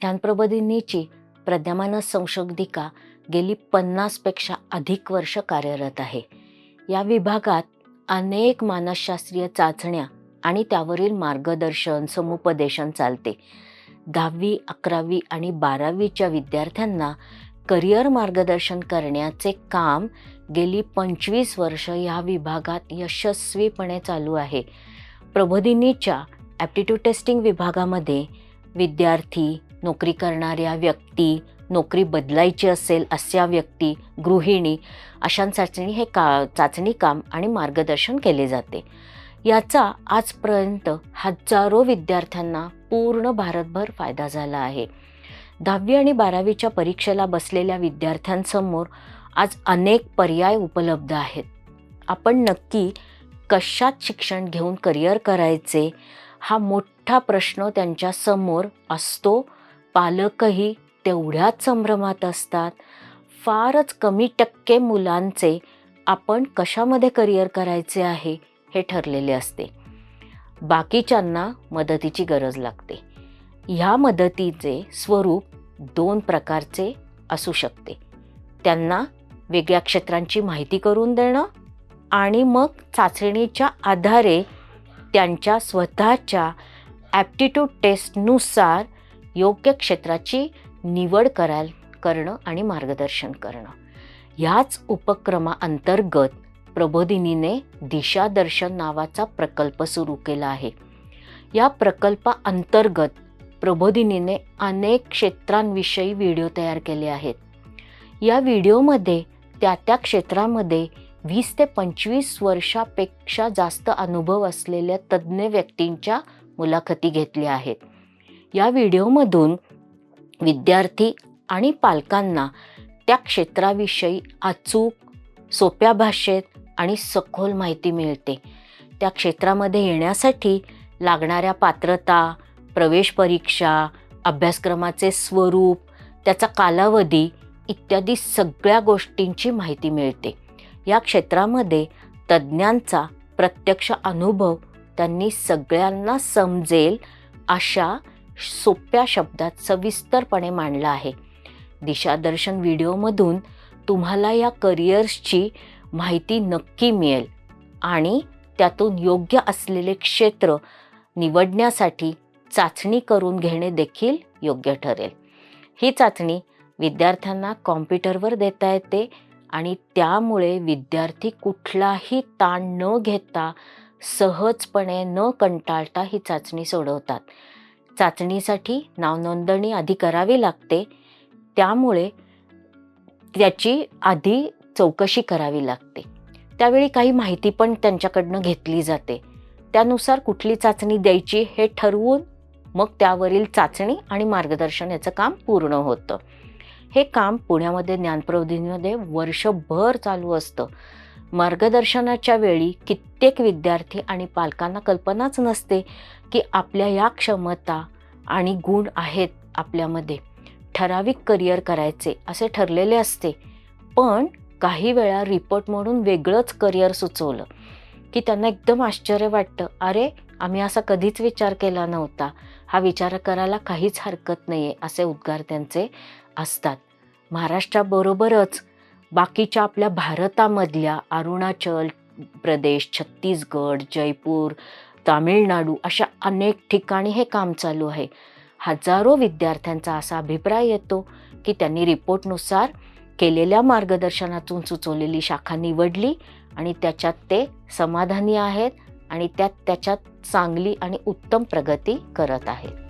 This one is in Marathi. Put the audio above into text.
ध्यानप्रबोधिनीची प्रज्ञामानस संशोधिका गेली पन्नासपेक्षा अधिक वर्ष कार्यरत आहे. या विभागात अनेक मानसशास्त्रीय चाचण्या आणि त्यावरील मार्गदर्शन समुपदेशन चालते. दहावी अकरावी आणि बारावीच्या विद्यार्थ्यांना करिअर मार्गदर्शन करण्याचे काम गेली पंचवीस वर्ष या विभागात यशस्वीपणे चालू आहे. प्रबोधिनीच्या ॲप्टिट्यूड टेस्टिंग विभागामध्ये विद्यार्थी नोकरी करणाऱ्या व्यक्ती नोकरी बदलायची असेल अशा व्यक्ती गृहिणी अशा चाचणी हे का चाचणी काम आणि मार्गदर्शन केले जाते. याचा आजपर्यंत हजारो विद्यार्थ्यांना पूर्ण भारतभर फायदा झाला आहे. दहावी आणि बारावीच्या परीक्षेला बसलेल्या विद्यार्थ्यांसमोर आज अनेक पर्याय उपलब्ध आहेत. आपण नक्की कशात शिक्षण घेऊन करिअर करायचे हा मोठा प्रश्न त्यांच्यासमोर असतो पालकही तेवढ्याच संभ्रमात असतात. फारच कमी टक्के मुलांचे आपण कशामध्ये करिअर करायचे आहे हे ठरलेले असते. बाकीच्यांना मदतीची गरज लागते. ह्या मदतीचे स्वरूप दोन प्रकारचे असू शकते. त्यांना वेगळ्या क्षेत्रांची माहिती करून देणं आणि मग चाचणीच्या आधारे त्यांच्या स्वतःच्या ॲप्टिट्यूड टेस्टनुसार योग्य क्षेत्राची निवड कराल करणं आणि मार्गदर्शन करणं. ह्याच उपक्रमाअंतर्गत प्रबोधिनीने दिशादर्शन नावाचा प्रकल्प सुरू केला आहे. या प्रकल्पाअंतर्गत प्रबोधिनीने अनेक क्षेत्रांविषयी व्हिडिओ तयार केले आहेत. या व्हिडिओमध्ये त्या त्या क्षेत्रामध्ये वीस ते पंचवीस वर्षापेक्षा जास्त अनुभव असलेल्या तज्ज्ञ व्यक्तींच्या मुलाखती घेतल्या आहेत. या व्हिडिओमधून विद्यार्थी आणि पालकांना त्या क्षेत्राविषयी अचूक सोप्या भाषेत आणि सखोल माहिती मिळते. त्या क्षेत्रामध्ये येण्यासाठी लागणाऱ्या पात्रता प्रवेश परीक्षा अभ्यासक्रमाचे स्वरूप त्याचा कालावधी इत्यादी सगळ्या गोष्टींची माहिती मिळते. या क्षेत्रामध्ये तज्ज्ञांचा प्रत्यक्ष अनुभव त्यांनी सगळ्यांना समजेल अशा सोप्या शब्दात सविस्तरपणे मांडला आहे. दिशादर्शन व्हिडिओमधून तुम्हाला या करिअर्सची माहिती नक्की मिळेल आणि त्यातून योग्य असलेले क्षेत्र निवडण्यासाठी चाचणी करून घेणे देखील योग्य ठरेल. ही चाचणी विद्यार्थ्यांना कॉम्प्युटरवर देता येते आणि त्यामुळे विद्यार्थी कुठलाही ताण न घेता सहजपणे न कंटाळता ही चाचणी सोडवतात. चाचणीसाठी नावनोंदणी आधी करावी लागते. त्यामुळे त्याची आधी चौकशी करावी लागते. त्यावेळी काही माहिती पण त्यांच्याकडनं घेतली जाते. त्यानुसार कुठली चाचणी द्यायची हे ठरवून मग त्यावरील चाचणी आणि मार्गदर्शन याचं काम पूर्ण होतं. हे काम पुण्यामध्ये ज्ञानप्रबोधिनीमध्ये वर्षभर चालू असतं. मार्गदर्शनाच्या वेळी कित्येक विद्यार्थी आणि पालकांना कल्पनाच नसते की आपल्या या क्षमता आणि गुण आहेत आपल्यामध्ये. ठराविक करिअर करायचे असे ठरलेले असते. पण काही वेळा रिपोर्ट म्हणून वेगळंच करिअर सुचवलं की त्यांना एकदम आश्चर्य वाटतं. अरे आम्ही असा कधीच विचार केला नव्हता. हा विचार करायला काहीच हरकत नाही आहे असे उद्गार त्यांचे असतात. महाराष्ट्राबरोबरच बाकीच्या आपल्या भारतामधल्या अरुणाचल प्रदेश छत्तीसगड जयपूर तामिळनाडू अशा अनेक ठिकाणी हे काम चालू आहे. हजारो विद्यार्थ्यांचा असा अभिप्राय येतो की त्यांनी रिपोर्टनुसार केलेल्या मार्गदर्शनातून सुचवलेली शाखा निवडली आणि त्याच्यात ते समाधानी आहेत आणि त्यात त्याच्यात चांगली आणि उत्तम प्रगती करत आहेत.